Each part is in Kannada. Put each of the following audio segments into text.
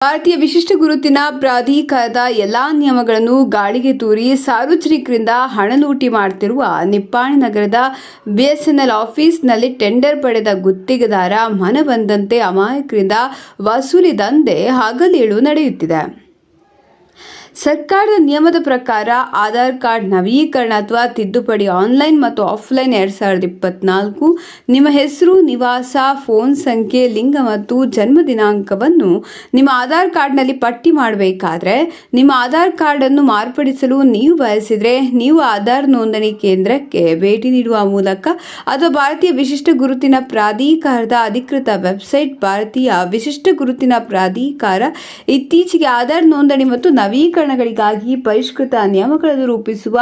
ಭಾರತೀಯ ವಿಶಿಷ್ಟ ಗುರುತಿನ ಪ್ರಾಧಿಕಾರದ ಎಲ್ಲಾ ನಿಯಮಗಳನ್ನು ಗಾಳಿಗೆ ತೂರಿ ಸಾರ್ವಜನಿಕರಿಂದ ಹಣ ಲೂಟಿ ಮಾಡುತ್ತಿರುವ ನಿಪ್ಪಾಣಿ ನಗರದ ಬಿಎಸ್ಎನ್ಎಲ್ ಆಫೀಸ್ನಲ್ಲಿ ಟೆಂಡರ್ ಪಡೆದ ಗುತ್ತಿಗೆದಾರ ಮನಬಂದಂತೆ ಅಮಾಯಕರಿಂದ ವಸೂಲಿ ದಂಧೆ ಹಗಲೇಳು ನಡೆಯುತ್ತಿದೆ. ಸರ್ಕಾರದ ನಿಯಮದ ಪ್ರಕಾರ ಆಧಾರ್ ಕಾರ್ಡ್ ನವೀಕರಣ ಅಥವಾ ತಿದ್ದುಪಡಿ ಆನ್ಲೈನ್ ಮತ್ತು ಆಫ್ಲೈನ್ ಎರಡು ಸಾವಿರದ ಇಪ್ಪತ್ನಾಲ್ಕು, ನಿಮ್ಮ ಹೆಸರು, ನಿವಾಸ, ಫೋನ್ ಸಂಖ್ಯೆ, ಲಿಂಗ ಮತ್ತು ಜನ್ಮ ದಿನಾಂಕವನ್ನು ನಿಮ್ಮ ಆಧಾರ್ ಕಾರ್ಡ್ನಲ್ಲಿ ಪಟ್ಟಿ ಮಾಡಬೇಕಾದ್ರೆ, ನಿಮ್ಮ ಆಧಾರ್ ಕಾರ್ಡನ್ನು ಮಾರ್ಪಡಿಸಲು ನೀವು ಬಯಸಿದರೆ ನೀವು ಆಧಾರ್ ನೋಂದಣಿ ಕೇಂದ್ರಕ್ಕೆ ಭೇಟಿ ನೀಡುವ ಮೂಲಕ ಅಥವಾ ಭಾರತೀಯ ವಿಶಿಷ್ಟ ಗುರುತಿನ ಪ್ರಾಧಿಕಾರದ ಅಧಿಕೃತ ವೆಬ್ಸೈಟ್ ಭಾರತೀಯ ವಿಶಿಷ್ಟ ಗುರುತಿನ ಪ್ರಾಧಿಕಾರ ಇತ್ತೀಚೆಗೆ ಆಧಾರ್ ನೋಂದಣಿ ಮತ್ತು ನವೀಕರಣಗಳಿಗಾಗಿ ಪರಿಷ್ಕೃತ ನಿಯಮಗಳನ್ನು ರೂಪಿಸುವ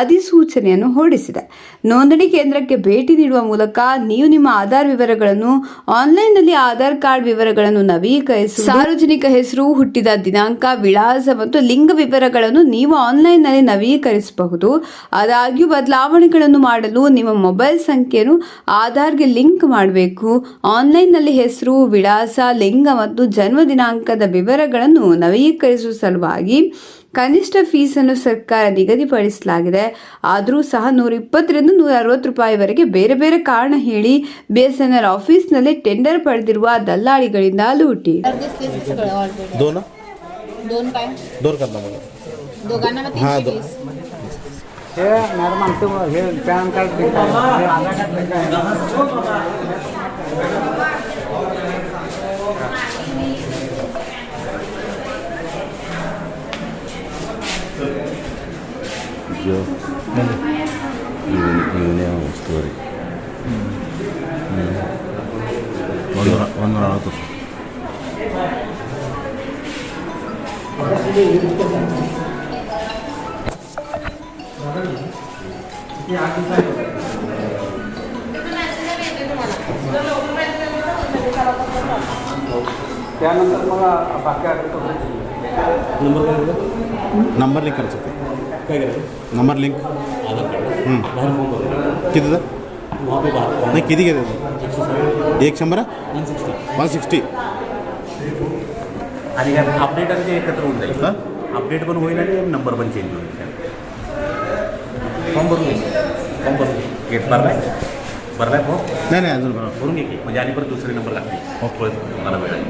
ಅಧಿಸೂಚನೆಯನ್ನು ಹೊರಡಿಸಿದೆ. ನೋಂದಣಿ ಕೇಂದ್ರಕ್ಕೆ ಭೇಟಿ ನೀಡುವ ಮೂಲಕ ನೀವು ನಿಮ್ಮ ಆಧಾರ್ ವಿವರಗಳನ್ನು ಆನ್ಲೈನ್ನಲ್ಲಿ ಆಧಾರ್ ಕಾರ್ಡ್ ವಿವರಗಳನ್ನು ನವೀಕರಿಸಿ ಸಾರ್ವಜನಿಕ ಹೆಸರು, ಹುಟ್ಟಿದ ದಿನಾಂಕ, ವಿಳಾಸ ಮತ್ತು ಲಿಂಗ ವಿವರಗಳನ್ನು ನೀವು ಆನ್ಲೈನ್ನಲ್ಲಿ ನವೀಕರಿಸಬಹುದು. ಆದಾಗ್ಯೂ ಬದಲಾವಣೆಗಳನ್ನು ಮಾಡಲು ನಿಮ್ಮ ಮೊಬೈಲ್ ಸಂಖ್ಯೆಯನ್ನು ಆಧಾರ್ಗೆ ಲಿಂಕ್ ಮಾಡಬೇಕು. ಆನ್ಲೈನ್ನಲ್ಲಿ ಹೆಸರು, ವಿಳಾಸ, ಲಿಂಗ ಮತ್ತು ಜನ್ಮ ದಿನಾಂಕದ ವಿವರಗಳನ್ನು ನವೀಕರಿಸುವ ಸಲುವಾಗಿ ಕನಿಷ್ಠ ಫೀಸನ್ನು ಸರ್ಕಾರ ನಿಗದಿಪಡಿಸಲಾಗಿದೆ. ಆದರೂ ಸಹ ನೂರ ಇಪ್ಪತ್ತರಿಂದ ನೂರ ಅರವತ್ತು ರೂಪಾಯಿವರೆಗೆ ಬೇರೆ ಬೇರೆ ಕಾರಣ ಹೇಳಿ ಬಿ ಎಸ್ ಎನ್ ಎಲ್ ಆಫೀಸ್ನಲ್ಲಿ ಟೆಂಡರ್ ಪಡೆದಿರುವ ದಲ್ಲಾಳಿಗಳಿಂದ ಲೂಟಿ. ಪ್ಯಾನ್ ಕಾರ್ಡ್ आहे. ಇವನೇ ಸ್ಟೋರಿ ಒಂದೂರ ಒಂದೂರ ನಲವತ್ತು त्यानंतर मला बाकी आठवतं नंबर काय नंबर लिंक करायचं काय करायचं Number link Aadhaar card. बाहेर फ़ोन करो किती तर वहाँ पे बाहर नाही किती घेते एक शंभर वन सिक्स्टी आणि काय अपडेट आणि ते एकत्र होऊन जाईल अपडेट पण होईल आणि नंबर पण चेंज होईल फॉर्म भरून घे फॉर्म भरून घे गेट भरलाय भरलाय फॉर्म नाही नाही अजून बरोबर भरून घे. म्हणजे आणि परत दुसरे नंबर लागतील हो. तुम्हाला मिळेल